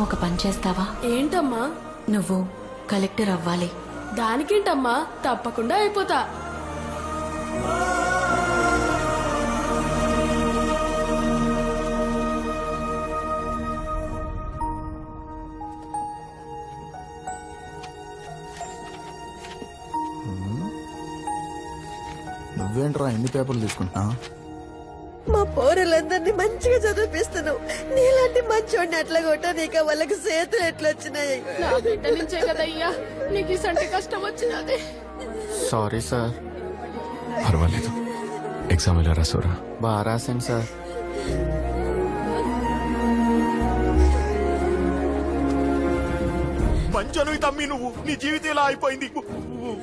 ఒక పని చేస్తావా? ఏంటమ్మా? నువ్వు కలెక్టర్ అవ్వాలి. దానికేంటమ్మా? తప్పకుండా అయిపోతా. నువ్వేంట్రా ఎన్ని పేపర్లు తీసుకుంటున్నా మా పౌరులందరినీ మంచిగా చదివిపిస్తున్నావు. నీలాంటి మంచోడిని ఎట్లా కొట్టా నీకు వాళ్ళకి చేతులు ఎట్లా వచ్చినాయి నా బిడ్డ నుంచే కదయ్యా నీకు ఇసంటి కష్టం వచ్చినది. సారీ సార్ పర్వాలేదు. ఎగ్జామ్ ఎలా రాసావురా? బాగా రాశాను సార్ చనువి తమ్మి నువ్వు. నీ జీవితం ఇలా అయిపోయింది.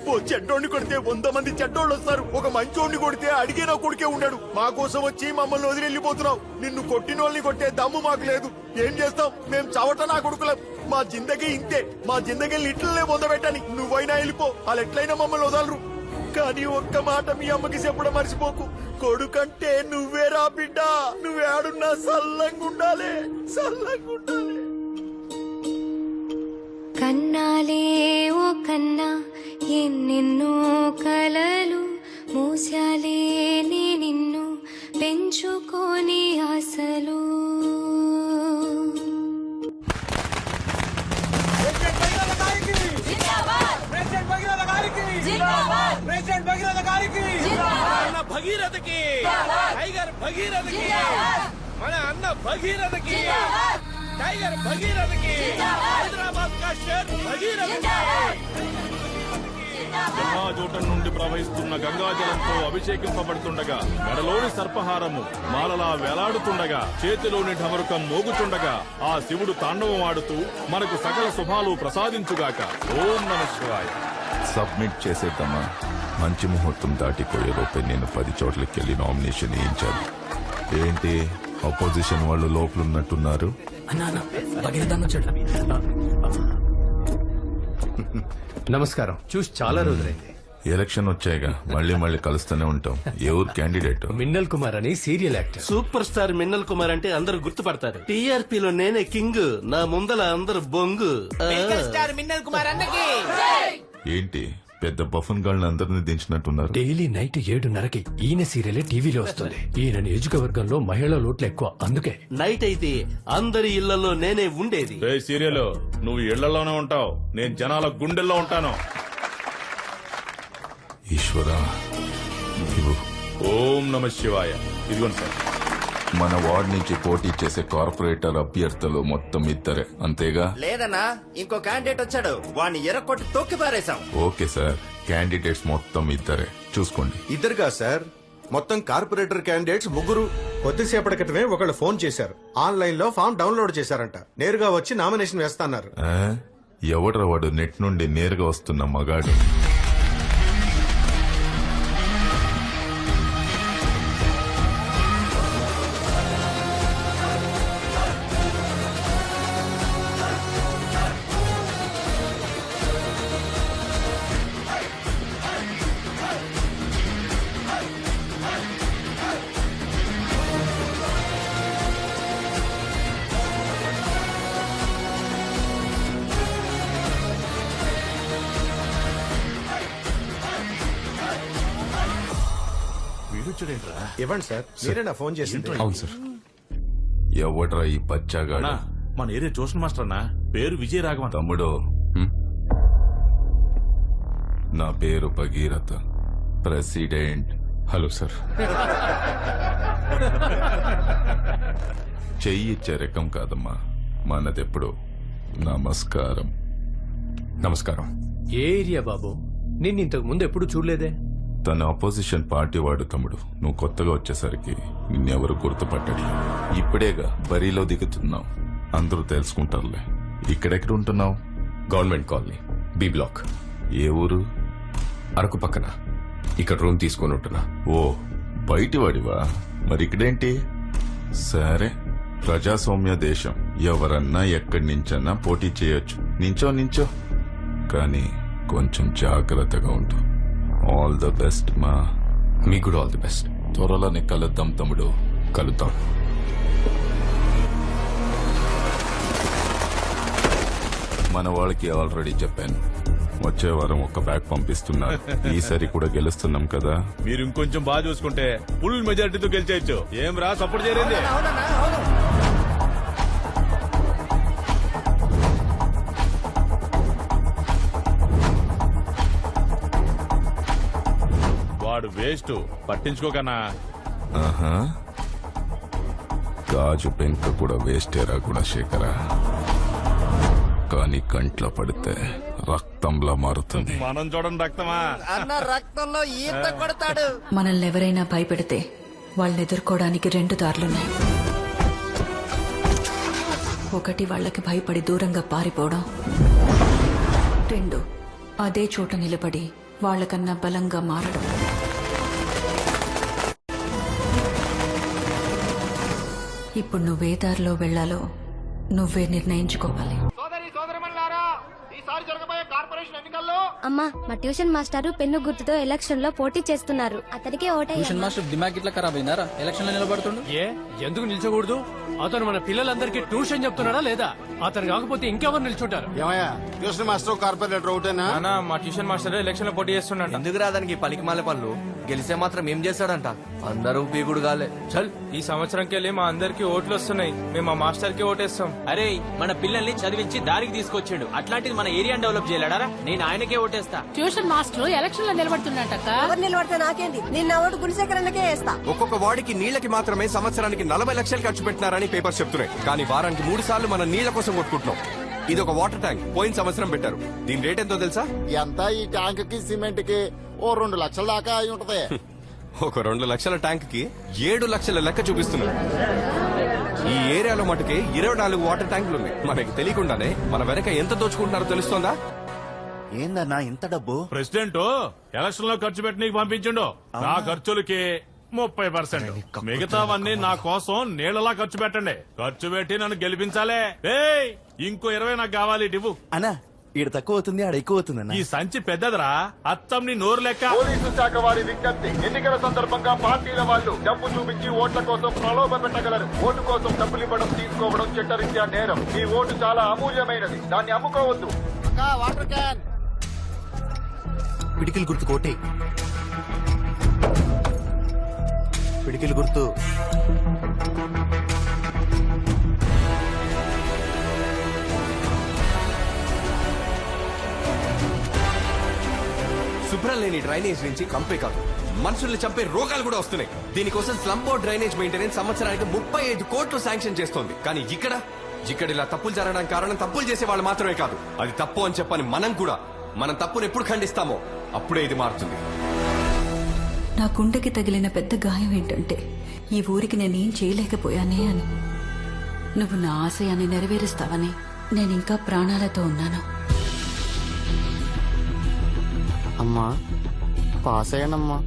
ఓ చెడ్డోడిని కొడితే వంద మంది చెడ్డోళ్ళు వస్తారు. ఒక మంచోడిని కొడితే అడిగే నా కొడుకే ఉన్నాడు మా కోసం వచ్చి మమ్మల్ని వదిలి వెళ్ళిపోతున్నావు. నిన్ను కొట్టిన వాళ్ళని కొట్టే దమ్ము మాకు లేదు. ఏం చేస్తాం? మేము చవట నా కొడుకులం. మా జిందగీ ఇంతే. మా జిందగీ ఇట్లనే పొందబెట్టని నువ్వైనా వెళ్ళిపో. వాళ్ళు ఎట్లయినా మమ్మల్ని వదలరు. కానీ ఒక్క మాట మీ అమ్మకి చెప్పడం మర్చిపోకు. కొడుకంటే నువ్వేరా బిడ్డ? నువ్వేడున్నా సల్లంగుండాలి. సల్లంగుండాలి. కన్నాలే ఓ కన్నా ఎన్నెన్నో కలలు మూసాలే నే నిన్ను పెంచుకోని ఆశలు. అన్న భగీరథకి! టైగర్ భగీరథకి మన అన్న భగీరథకి! టైగర్ భగీరథకి హైదరాబాద్ కా షేర్ భగీరథకి జటాజూటం నుండి ప్రవహిస్తున్న గంగాజలంతో అభిషేకింపబడుతుండగా మెడలోని సర్పహారము మాలలా వేలాడుతుండగా చేతిలోని ఢమరుకం మోగుతుండగా ఆ శివుడు తాండవం ఆడుతూ మనకు సకల శుభాలు ప్రసాదించుగాక. ఓం నమ శివాయ. సబ్మిట్ చేసేద్దామా మంచి ముహూర్తం దాటిపోయేలోపే నేను పది చోట్లకి వెళ్ళి నామినేషన్ వేయించాలి. ఏంటి? అపోజిషన్ వాళ్ళు లోపలున్నట్టున్నారు. నమస్కారం. చూసి చాలా రోజులైంది. ఎలక్షన్ వచ్చాయిగా మళ్ళీ మళ్ళీ కలుస్తూనే ఉంటాం. ఎవరు క్యాండిడేట్ మిన్నల్ కుమార్ అని serial actor super star Minnal Kumar అంటే అందరూ గుర్తుపడతారు. టీఆర్పీలో నేనే కింగ్ నా ముందల అందరు బొంగు. ఏంటి? పెద్ద బఫన్ గాళ్ళని అందరినీ దించినట్టున్నారు. డైలీ నైట్ ఏడున్నరకి ఈయన సీరియల్ టీవీలో వస్తుంది. ఈయన నియోజకవర్గంలో మహిళల ఓట్లు ఎక్కువ. అందుకే. నైట్ అయితే అందరి ఇళ్ళలో నేనే ఉండేది. రే సీరియల్ నువ్వు ఇళ్ళలోనే ఉంటావు. నేను జనాల గుండెల్లో ఉంటాను. ఈశ్వరా. ఓం నమ శివాయ. ఇదిగోండి సార్. మన వార్డ్ నుంచి పోటీ చేసే కార్పొరేటర్ అభ్యర్థులు మొత్తం ఇద్దరే. అంతేగా? లేదన్నా ఇంకో క్యాండిడేట్ వచ్చాడు. వాడిని ఎర్రకొట్టి తొక్కి పారేశాం. ఓకే సార్ క్యాండిడేట్స్ మొత్తం ఇద్దరే. చూసుకోండి. ఇద్దరుగా సార్? మొత్తం కార్పొరేటర్ క్యాండిడేట్స్ ముగ్గురు. కొద్దిసేపటి క్రితమే ఒకళ్ళు ఫోన్ చేశారు. ఆన్లైన్లో ఫామ్ డౌన్లోడ్ చేశారంట. నేరుగా వచ్చి నామినేషన్ వేస్తాన్నారు? ఎవడ్రా వాడు నెట్ నుండి నేరుగా వస్తున్న మగాడు? ఇవ్వండి సార్. మీరే నా ఫోన్ చేసింది. అవును సార్. ఎవడ్రా ఈ మన ఏరియా ట్యూషన్ మాస్టర్ అన్న పేరు విజయ రాఘవన్. తమ్ముడు. నా పేరు భగీరథ ప్రెసిడెంట్. Hello sir. చెయ్యి ఇచ్చే రకం కాదమ్మా మనదెప్పుడు. నమస్కారం. నమస్కారం. ఏ ఏరియా బాబు? నిన్ను ఇంతకు ముందు ఎప్పుడు చూడలేదే? తన అపోజిషన్ పార్టీ వాడు తమ్ముడు. నువ్వు కొత్తగా వచ్చేసరికి నిన్నెవరు గుర్తుపట్టడి ఇప్పుడేగా బరిలో దిగుతున్నావు. అందరూ తెలుసుకుంటారులే. ఇక్కడెక్కడ ఉంటున్నావు? గవర్నమెంట్ కాలనీ బి బ్లాక్ ఏ ఊరు? అరకు పక్కన. ఇక్కడ రూమ్ తీసుకొని ఉంటున్నా. ఓ బయటి వాడివా మరి ఇక్కడేంటి? సరే. ప్రజాస్వామ్య దేశం. ఎవరన్నా ఎక్కడి నుంచన్నా పోటీ చేయొచ్చు. నించో నించో. కానీ కొంచెం జాగ్రత్తగా ఉండు. ఆల్ ద బెస్ట్ మా మీకు కూడా ఆల్ ది బెస్ట్ త్వరలోనే కలుద్దాం తమ్ముడు కలుద్దాం మన వాళ్ళకి ఆల్రెడీ చెప్పాను. వచ్చే వారం ఒక బ్యాగ్ పంపిస్తున్నారు. ఈసారి కూడా గెలుస్తున్నాం కదా? మీరు ఇంకొంచెం బాగా చూసుకుంటే ఫుల్ మెజారిటీతో గెలిచేయచ్చు. ఏం రా సపోర్ట్ చేయలేదు వాడు వేస్ట్. పట్టించుకోకన్నా ఆహా. గాజు పెంక కూడా వేస్టేరా గుణశేఖర కానీ కంట్లో పడితే రక్తంలా మారుతుంది. మనం చూడండి రక్తమా? అన్న రక్తంలో ఈత కొడతాడు. మనల్ని ఎవరైనా భయపెడితే వాళ్ళని ఎదుర్కోవడానికి రెండు దారులున్నాయి. ఒకటి వాళ్ళకి భయపడి దూరంగా పారిపోవడం. రెండు అదే చోట నిలబడి వాళ్ళకన్నా బలంగా మారడం. ఇప్పుడు నువ్వే దారిలో వెళ్ళాలో నువ్వే నిర్ణయించుకోవాలి. అమ్మా మా ట్యూషన్ మాస్టారు పెన్ను గుర్తుతో ఎలక్షన్లో పోటీ చేస్తున్నారు. అతనికే ఓటేయాలి మాస్టర్ దిమాగ్ ఇట్లా ఖరాబ్ అయినారా ఎలక్షన్లో నిలబడుతుండు? ఏ ఎందుకు నిల్చోకూడదు? అతను మన పిల్లలందరికీ ట్యూషన్ చెప్తున్నాడా లేదా? అతను కాకపోతే ఇంకెవరు నిల్చుంటారు? ఏమయ్యా ట్యూషన్ మాస్టర్ కార్పొరేటర్ ఒకటేనా మా ట్యూషన్ మాస్టర్ ఎలక్షన్లో పోటీ చేస్తున్నాడు ఎందుకు రాదానికి పలికి మాల పనులు గెలిస్తే మాత్రం ఏం చేస్తాడంట? అందరూ పీకుడు కాలే చల్ ఈ సంవత్సరంకి వెళ్ళి మా అందరికి ఓట్లు వస్తున్నాయి. మేము మా మాస్టర్కి ఓటేస్తాం. అరే మన పిల్లల్ని చదివించి దారికి తీసుకొచ్చాడు. అట్లాంటిది మన ఏరియాని డెవలప్ చేయలేడా నేను ఆయనకే ఓటేస్తా. ట్యూషన్ మాస్టర్ ఎలక్షన్లో నిలబడుతున్నట్టక్క ఎవరు నిలబడితే నాకేంది నిన్న ఓటు గుణశేఖరన్నకే వేస్తా. ఒక్కొక్క వాడికి నీళ్ళకి మాత్రమే సంవత్సరానికి నలభై లక్షలు ఖర్చు పెట్టినారని పేపర్స్ చెప్తున్నాయి. కానీ వారానికి మూడు సార్లు మనం నీళ్ళ కోసం కొట్టుకుంటున్నాం. ఇది ఒక వాటర్ ట్యాంక్. పోయిన సంవత్సరం పెట్టారు. దీని రేట్ ఎంతో తెలుసా? ఎంత ఈ ట్యాంక్కి సిమెంట్కి ఓ రెండు లక్షల దాకా అయి ఉంటది. ఒక రెండు లక్షల ట్యాంక్కి ఏడు లక్షల లెక్క చూపిస్తున్నారు. ఈ ఏరియాలో మటుకే ఇరవై నాలుగు వాటర్ ట్యాంకులు ఉన్నాయి మనకి తెలియకుండానే మన వెనక ఎంత దోచుకుంటున్నారో తెలుస్తోందా? ఏందన్నా ఇంత డబ్బు? ప్రెసిడెంట్ ఎలక్షన్లో ఖర్చు పెట్టి నీకు పంపించిండు. నా ఖర్చులకి ముప్పై పర్సెంట్. మిగతావన్నీ నా కోసం నీళ్ళలా ఖర్చు పెట్టండి. ఖర్చు పెట్టి నన్ను గెలిపించాలే. ఏయ్ ఇంకో ఇరవై నాకు కావాలి ఇటు అన్నా ఈడ తక్కువ అవుతుంది ఆడ ఎక్కువ అవుతుంది ఈ సంచి పెద్దదిరా. అత్తం నీ నోరు లెక్క. పోలీసు శాఖ వారి విజ్ఞప్తి ఎన్నికల సందర్భంగా పార్టీల వాళ్ళు డబ్బు చూపించి ఓట్ల కోసం ప్రలోభ పెట్టగలరు. ఓటు కోసం డబ్బులు ఇవ్వడం తీసుకోవడం చట్టరీత్యా నేరం. ఈ ఓటు చాలా అమూల్యమైనది. దాన్ని అమ్ముకోవద్దు. Water can. పిడికిలు గుర్తు కోటి. పిడికిలు గుర్తు. శుభ్రం లేని డ్రైనేజ్ నుంచి కంపే కాదు. మనుషుల్ని చంపే రోగాలు కూడా వస్తున్నాయి. దీనికోసం స్లంబో డ్రైనేజ్ మెయింటెనెన్స్ సంవత్సరానికి ముప్పై ఐదు కోట్లు శాంక్షన్ చేస్తోంది. కానీ ఇక్కడ ఇక్కడ ఇలా తప్పులు జరగడానికి కారణం తప్పులు చేసే వాళ్ళు మాత్రమే కాదు. అది తప్పు అని చెప్పని మనం కూడా. మనం తప్పును ఎప్పుడు ఖండిస్తామో అప్పుడే ఇది మారుతుంది. నా గుండెకి తగిలిన పెద్ద గాయం ఏంటంటే ఈ ఊరికి నేనేం చేయలేకపోయానే అని. నువ్వు నా ఆశయాన్ని నెరవేరుస్తావని నేను ఇంకా ప్రాణాలతో ఉన్నాను. అమ్మా పాస్ అయ్యానమ్మా.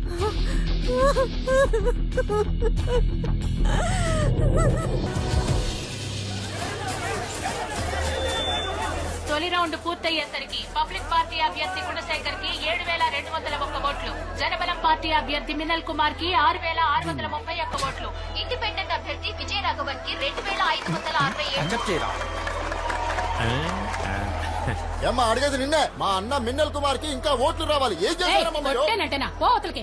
తొలి రౌండ్ పూర్తయ్యేసరికి పబ్లిక్ పార్టీ అభ్యర్థి గుణశేఖర్కి ఏడు వేల రెండు వందల ఒక్క ఓట్లు జనబలం పార్టీ అభ్యర్థి మినల్ కుమార్కి ఆరు వేల ఆరు వందల ముప్పై ఒక్క ఓట్లు ఇండిపెండెంట్ అభ్యర్థి విజయ రాఘవన్కి రెండు వేల ఐదు వందల అరవై ఏడు ఏమ్మా అడిగేది నిన్నే? మా అన్న మిన్నల్ కుమార్కి ఇంకా ఓట్లు రావాలి. ఏం చేశారమ్మా మీరు? కొట్టేనట్టేనా పో అవతలకి.